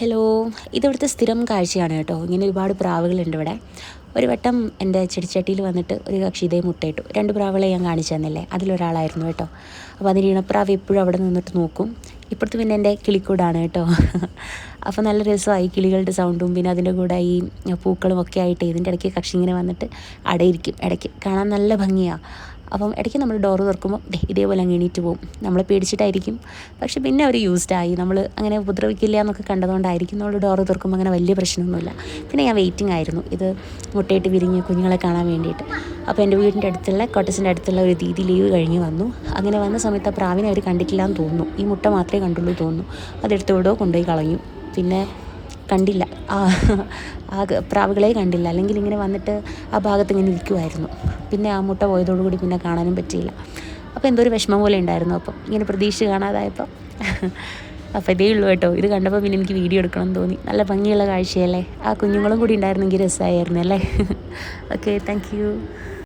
Hello ഇതിവിടുത്തെ സ്ഥിരം കാഴ്ചയാണ് കേട്ടോ. ഇങ്ങനെ ഒരുപാട് പ്രാവുകളുണ്ട് ഇവിടെ. ഒരു വട്ടം എന്റെ ചെടിച്ചട്ടിയിൽ വന്നിട്ട് ഒരു കക്ഷി ഇതേ മുട്ടയിട്ടു. രണ്ട് പ്രാവുകളെ ഞാൻ കാണിച്ചു തന്നില്ലേ? അതിലൊരാളായിരുന്നു കേട്ടോ. അപ്പോൾ അതിന് ഇണപ്രാവ് എപ്പോഴും അവിടെ നിന്നിട്ട് നോക്കും. ഇപ്പുറത്ത് പിന്നെ എന്റെ കിളിക്കൂടാണ് കേട്ടോ. അപ്പോൾ നല്ല രസമായി കിളികളുടെ സൗണ്ടും പിന്നെ അതിന്റെ കൂടെ ഈ പൂക്കളും ഒക്കെ ആയിട്ട് ഇതിന്റെ ഇടയ്ക്ക് കക്ഷി ഇങ്ങനെ വന്നിട്ട് അടയിരിക്കും. ഇടയ്ക്ക് കാണാൻ നല്ല ഭംഗിയാണ് അപ്പം ഇടയ്ക്ക് നമ്മൾ ഡോറ് തുറക്കുമ്പോൾ ഇതേപോലെ അങ്ങ് എണീറ്റ് പോകും നമ്മൾ പേടിച്ചിട്ടായിരിക്കും. പക്ഷെ പിന്നെ അവർ യൂസ്ഡ് ആയി. നമ്മൾ അങ്ങനെ ഉപദ്രവിക്കില്ല എന്നൊക്കെ കണ്ടതുകൊണ്ടായിരിക്കും നമ്മൾ ഡോറ് തുറക്കുമ്പോൾ അങ്ങനെ വലിയ പ്രശ്നമൊന്നുമില്ല. പിന്നെ ഞാൻ വെയിറ്റിംഗ് ആയിരുന്നു. ഇത് മുട്ടയിട്ട് വിരിഞ്ഞ് കുഞ്ഞുങ്ങളെ കാണാൻ വേണ്ടിയിട്ട്. അപ്പോൾ എന്റെ വീടിന്റെ അടുത്തുള്ള കോട്ടസിന്റെ അടുത്തുള്ള ഒരു ദീദി ലീവ് കഴിഞ്ഞ് വന്നു. അങ്ങനെ വന്ന സമയത്ത് ആ പ്രാവിനെ അവർ കണ്ടിട്ടില്ല എന്ന് തോന്നുന്നു. ഈ മുട്ട മാത്രമേ കണ്ടുള്ളൂ തോന്നുന്നു. അതെടുത്ത് വിടോ കൊണ്ടുപോയി കളഞ്ഞു. പിന്നെ കണ്ടില്ല. ആ പ്രാവുകളെ കണ്ടില്ല. അല്ലെങ്കിൽ ഇങ്ങനെ വന്നിട്ട് ആ ഭാഗത്ത് ഇങ്ങനെ ഇരിക്കുമായിരുന്നു പിന്നെ ആ മുട്ട പോയതോടുകൂടി പിന്നെ കാണാനും പറ്റിയില്ല. അപ്പോൾ എന്തോ ഒരു വിഷമം പോലെ ഉണ്ടായിരുന്നു. അപ്പം ഇങ്ങനെ പ്രതീക്ഷ കാണാതായപ്പോൾ അപ്പോൾ ഇതേ ഉള്ളൂ കേട്ടോ. ഇത് കണ്ടപ്പോൾ പിന്നെ എനിക്ക് വീഡിയോ എടുക്കണം തോന്നി. നല്ല ഭംഗിയുള്ള കാഴ്ചയല്ലേ? ആ കുഞ്ഞുങ്ങളും കൂടി ഉണ്ടായിരുന്നെങ്കിൽ രസമായിരുന്നു അല്ലേ? Okay thank